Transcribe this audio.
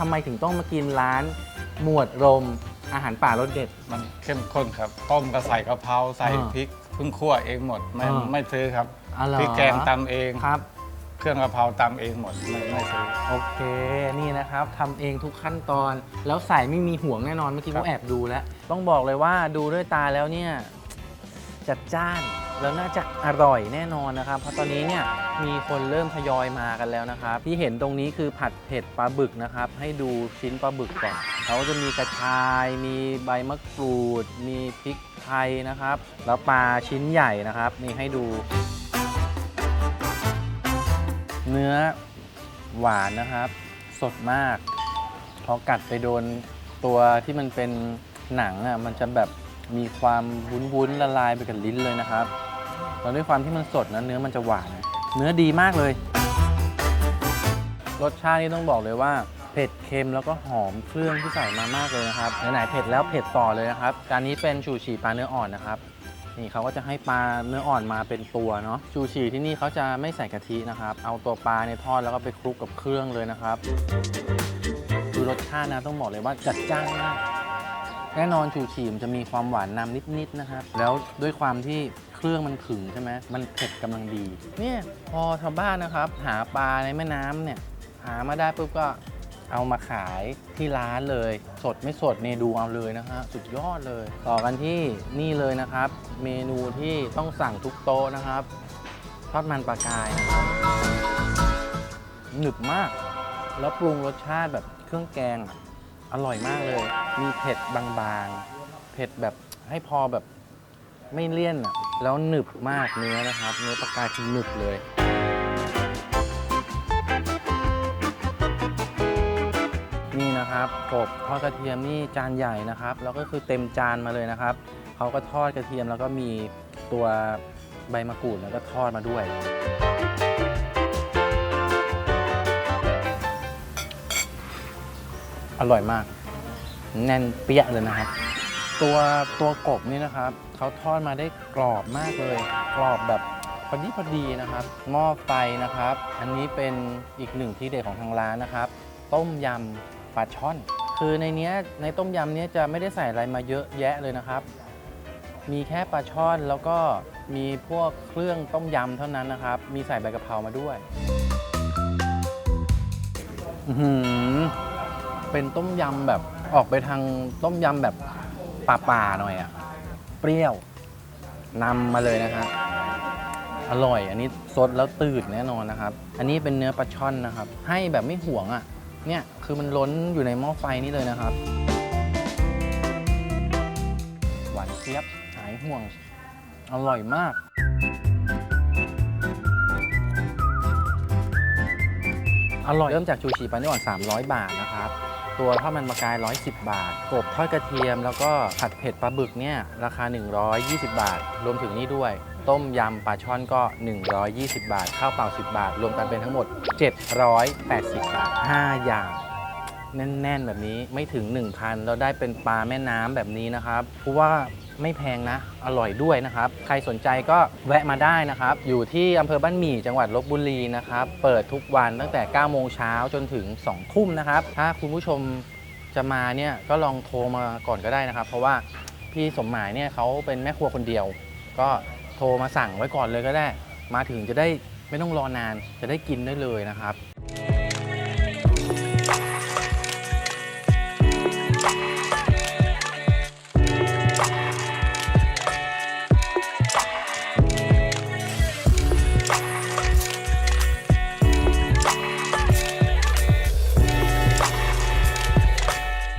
ทำไมถึงต้องมากินร้าน หมวดรมอาหารป่ารสเด็ด มันเข้มข้นครับ ต้มก็ใส่กะเพราใส่อ่าพริกเพิ่งคั่วเองหมด ไม่อ่าไม่ซื้อครับอ๋อเหรอ พริกแกงตำเอง ครับ เครื่องกะเพราตำเองหมดไม่ไม่ซื้อ โอเคนี่นะครับทำเองทุกขั้นตอน แล้วใส่ไม่มีห่วงแน่นอนเมื่อกี้ครัเขาบแอบดูแล้ว ต้องบอกเลยว่าดูด้วยตาแล้วเนี่ย จัดจ้าน แล้วน่าจะอร่อยแน่นอนนะครับ เพราะตอนนี้เนี่ยมีคนเริ่มทยอยมากันแล้วนะครับ ที่เห็นตรงนี้คือผัดเผ็ดปลาบึกนะครับ ให้ดูชิ้นปลาบึกก่อนเขาจะมีกระชาย มีใบมะกรูด มีพริกไทยนะครับ แล้วปลาชิ้นใหญ่นะครับ นี่ให้ดู เนื้อหวานนะครับ สดมากพอกัดไปโดนตัวที่มันเป็นหนังอะมันจะแบบมีความวุ้นๆละลายไปกับลิ้นเลยนะครับ แล้วด้วยความที่มันสดนะเนื้อมันจะหวานเนื้อดีมากเลย รสชาตินี่ต้องบอกเลยว่า เผ็ดเค็มแล้วก็หอมเครื่องที่ใส่มามากเลยนะครับไหนๆเผ็ดแล้วเผ็ดต่อเลยนะครับจานนี้เป็นชูชีปลาเนื้ออ่อนนะครับนี่เขาก็จะให้ปลาเนื้ออ่อนมาเป็นตัวเนาะชูชีที่นี่เขาจะไม่ใส่กะทินะครับ เอาตัวปลาในยทอดแล้วก็ไปคลุกกับเครื่องเลยนะครับคือรสชาตินะต้องบอกเลยว่าจัดจ้านมากแน่นอนชูชีมันจะมีความหวานนำนิดๆนะครับ แล้วด้วยความที่ เครื่องมันถึงใช่ไหมมันเผ็ดกำลังดี เนี่ยพอชาวบ้านนะครับ หาปลาในแม่น้ำเนี่ย หามาได้ปุ๊บก็เอามาขายที่ร้านเลย สดไม่สดเมนูเอาเลยนะฮะ สุดยอดเลย ต่อกันที่นี่เลยนะครับ เมนูที่ต้องสั่งทุกโต๊ะนะครับ ทอดมันปลากายนะครับหนึบมาก แล้วปรุงรสชาติแบบเครื่องแกงอะอร่อยมากเลย มีเผ็ดบางๆ เผ็ดแบบให้พอแบบไม่เลี่ยนอะ แล้วหนึบมากเนื้อนะครับ เนื้อปลากายคือหนึบเลย นี่นะครับกบทอดกระเทียมนี่จานใหญ่นะครับ แล้วก็คือเต็มจานมาเลยนะครับเขาก็ทอดกระเทียมแล้วก็มีตัวใบมะกรูดแล้วก็ทอดมาด้วย อร่อยมาก แน่นเปี้ยเลยนะครับ ตัวตัวกบนี่นะครับเขาทอดมาได้กรอบมากเลย กรอบแบบพอดีพอดีนะครับ หม้อไฟนะครับ อันนี้เป็นอีกหนึ่งที่เด็ดของทางร้านนะครับ ต้มยำปลาช่อน คือในเนี้ยในต้มยำเนี้ยจะไม่ได้ใส่อะไรมาเยอะแยะเลยนะครับ มีแค่ปลาช่อนแล้วก็มีพวกเครื่องต้มยำเท่านั้นนะครับ มีใส่ใบกะเพรามาด้วยอือหือเป็นต้มยำแบบออกไปทางต้มยำแบบ ป่าๆหน่อยอะเปรี้ยวนำมาเลยนะฮะอร่อย อันนี้สดแล้วตื่นแน่นอนนะครับ อันนี้เป็นเนื้อปลาช่อนนะครับ ให้แบบไม่ห่วงอะ่ะ เนี่ยคือมันล้นอยู่ในหม้อไฟนี่เลยนะครับ หวานเจี๊ยบหายห่วง อร่อยมาก อร่อยเริ่มจากชูชีปลาเนื้ออ่อน300 บาทนะครับ ตัวทอดมันปลากาย 110 บาท กบทอดกระเทียม แล้วก็ผัดเผ็ดปลาบึกเนี่ยราคา 120 บาท รวมถึงนี่ด้วย ต้มยำปลาช่อนก็ 120 บาท ข้าวเปล่า 10 บาท รวมกันเป็นทั้งหมด 780 บาท 5 อย่าง แน่น ๆ แบบนี้ไม่ถึง 1,000 เราได้เป็นปลาแม่น้ำแบบนี้นะครับเพราะว่าไม่แพงนะ อร่อยด้วยนะครับ ใครสนใจก็แวะมาได้นะครับ อยู่ที่อำเภอบ้านหมี่จังหวัดลบบุรีนะครับ เปิดทุกวันตั้งแต่ 9 โมงเช้าจนถึง 2 ทุ่มนะครับ ถ้าคุณผู้ชมจะมาเนี่ยก็ลองโทรมาก่อนก็ได้นะครับ เพราะว่าพี่สมหมายเนี่ยเขาเป็นแม่ครัวคนเดียว ก็โทรมาสั่งไว้ก่อนเลยก็ได้ มาถึงจะได้ไม่ต้องรอนาน จะได้กินได้เลยนะครับ